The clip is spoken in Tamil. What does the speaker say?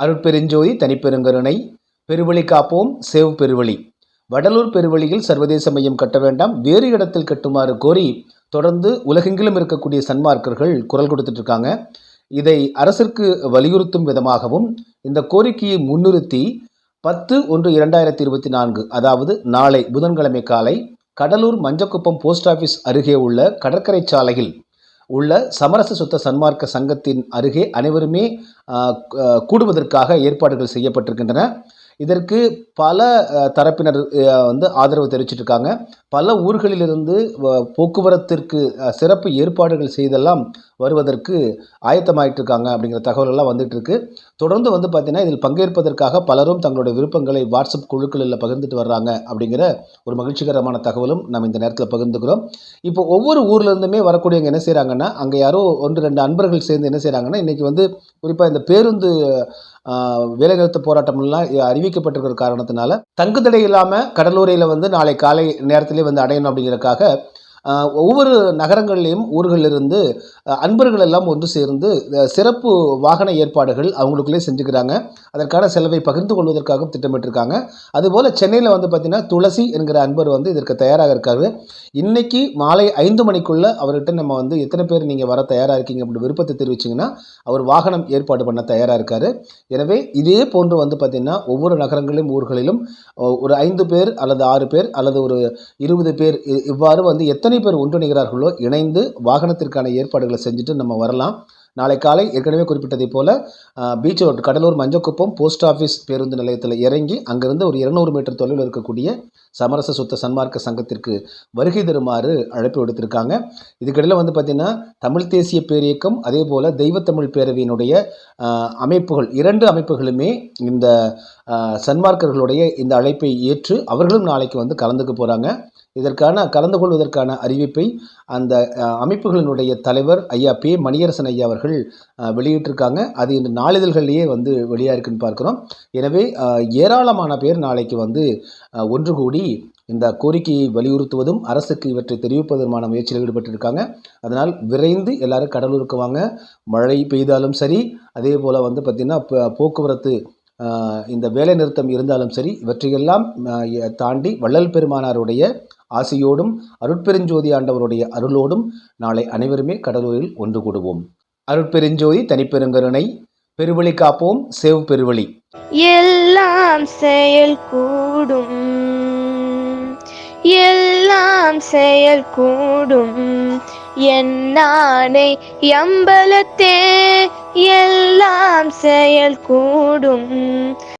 அருட்பெருஞ்சோதி தனிப்பெருங்கருணை. பெருவழி காப்போம் சேவ் பெருவழி. வடலூர் பெருவழியில் சர்வதேச மையம் கட்ட வேண்டாம் வேறு இடத்தில் கட்டுமாறு கோரி தொடர்ந்து உலகெங்கிலும் இருக்கக்கூடிய சன்மார்க்கர்கள் குரல் கொடுத்துட்டு இருக்காங்க இதை அரசிற்கு வலியுறுத்தும் விதமாகவும் இந்த கோரிக்கையை முன்னிறுத்தி பத்து ஒன்று இரண்டாயிரத்தி இருபத்தி நான்கு அதாவது நாளை புதன்கிழமை காலை கடலூர் மஞ்சக்குப்பம் போஸ்ட் ஆஃபீஸ் அருகே உள்ள கடற்கரை சாலையில் உள்ள சமரச சுத்த சன்மார்க்க சங்கத்தின் அருகே அனைவருமே கூடுவதற்காக ஏற்பாடுகள் செய்யப்பட்டிருக்கின்றன. இதற்கு பல தரப்பினர் வந்து ஆதரவு தெரிவிச்சிட்டு இருக்காங்க பல ஊர்களிலிருந்து வ- போக்குவரத்திற்கு சிறப்பு ஏற்பாடுகள் செய்தெல்லாம் வருவதற்கு ஆயத்தமாயிட்டிருக்காங்க அப்படிங்கிற தகவல்கள்லாம் வந்துட்டு இருக்கு தொடர்ந்து வந்து பார்த்தீங்கன்னா இதில் பங்கேற்பதற்காக பலரும் தங்களுடைய விருப்பங்களை வாட்ஸ்அப் குழுக்களில் பகிர்ந்துட்டு வர்றாங்க அப்படிங்கிற ஒரு மகிழ்ச்சிகரமான தகவலும் நம்ம இந்த நேரத்தில் பகிர்ந்துக்கிறோம். இப்போ ஒவ்வொரு ஊர்லேருந்துமே வரக்கூடியவங்க என்ன செய்கிறாங்கன்னா அங்கே யாரோ ஒன்று ரெண்டு அன்பர்கள் சேர்ந்து என்ன செய்கிறாங்கன்னா இன்றைக்கி வந்து குறிப்பாக இந்த பேருந்து வேலைநிறுத்த போராட்டம்லாம் அறிவிக்கப்பட்டிருக்கிற காரணத்தினால தங்குதடை இல்லாமல் கடலூரையில் வந்து நாளை காலை நேரத்திலே வந்து அடையணும் அப்படிங்கிறதுக்காக ஒவ்வொரு நகரங்கள்லேயும் ஊர்களிலிருந்து அன்பர்கள் எல்லாம் ஒன்று சேர்ந்து சிறப்பு வாகன ஏற்பாடுகள் அவங்களுக்குள்ளே செஞ்சுக்கிறாங்க. அதற்கான செலவை பகிர்ந்து கொள்வதற்காகவும் திட்டமிட்டிருக்காங்க. அதுபோல் சென்னையில் வந்து பார்த்திங்கன்னா துளசி என்கிற அன்பர் வந்து இதற்கு தயாராக இருக்காரு. இன்றைக்கி மாலை ஐந்து மணிக்குள்ளே அவர்கிட்ட நம்ம வந்து எத்தனை பேர் நீங்கள் வர தயாராக இருக்கீங்க அப்படின்னு விருப்பத்தை தெரிவிச்சிங்கன்னா அவர் வாகனம் ஏற்பாடு பண்ண தயாராக இருக்கார். எனவே இதே போன்று வந்து பார்த்திங்கன்னா ஒவ்வொரு நகரங்களிலும் ஊர்களிலும் ஒரு ஐந்து பேர் அல்லது ஆறு பேர் அல்லது ஒரு இருபது பேர் இ- இவ்வாறு வந்து எத்தனை பேர் ஒன்றிணைகிறார்களோ இணைந்து வாகனத்திற்கான ஏற்பாடுகளை செஞ்சுட்டு நம்ம வரலாம். நாளை காலை ஏற்கனவே குறிப்பிட்டதைப் போல beach road Cuddalore Manjakuppam post office பேருந்து நிலையத்தில் இறங்கி அங்கிருந்து ஒரு இருநூறு மீட்டர் தொலைவில் இருக்கக்கூடிய சமரச சுத்த சன்மார்க்க சங்கத்திற்கு வருகை தருமாறு அழைப்பு விடுத்திருக்காங்க. இதுக்கிடையில் வந்து பார்த்திங்கன்னா தமிழ் தேசிய பேரியக்கம் அதே போல் தெய்வத்தமிழ் பேரவையினுடைய அமைப்புகள் இரண்டு அமைப்புகளுமே இந்த சன்மார்க்கர்களுடைய இந்த அழைப்பை ஏற்று அவர்களும் நாளைக்கு வந்து கலந்துக்க போகிறாங்க இதற்கான கலந்து கொள்வதற்கான அறிவிப்பை அந்த அமைப்புகளினுடைய தலைவர் ஐயா பே மணியரசன் ஐயா அவர்கள் வெளியிட்டிருக்காங்க. அது இன்று நாளிதழ்கள்லேயே வந்து வெளியாக இருக்குன்னு பார்க்குறோம். எனவே ஏராளமான பேர் நாளைக்கு வந்து ஒன்று கூடி இந்த கோரிக்கையை வலியுறுத்துவதும் அரசுக்கு இவற்றை தெரிவிப்பதுமான முயற்சியில் ஈடுபட்டிருக்காங்க. அதனால் விரைந்து எல்லாரும் கடலூருக்கு வாங்க. மழை பெய்தாலும் சரி அதே போல் வந்து பார்த்திங்கன்னா போக்குவரத்து இந்த வேலை நிறுத்தம் இருந்தாலும் சரி இவற்றையெல்லாம் தாண்டி வள்ளல் பெருமானாருடைய ஆசையோடும் அருட்பெருஞ்சோதி ஆண்டவருடைய அருளோடும் நாளை அனைவருமே கடலூரில் ஒன்று கூடுவோம். அருட்பெருஞ்சோதி தனிப்பெருங்கருணை பெருவழி காப்போம் சேவ் பெருவழி. எல்லாம் செயல் கூடும். எல்லாம் செயல் கூடும். என்னானை எம்பலத்தே எல்லாம் செயல் கூடும்.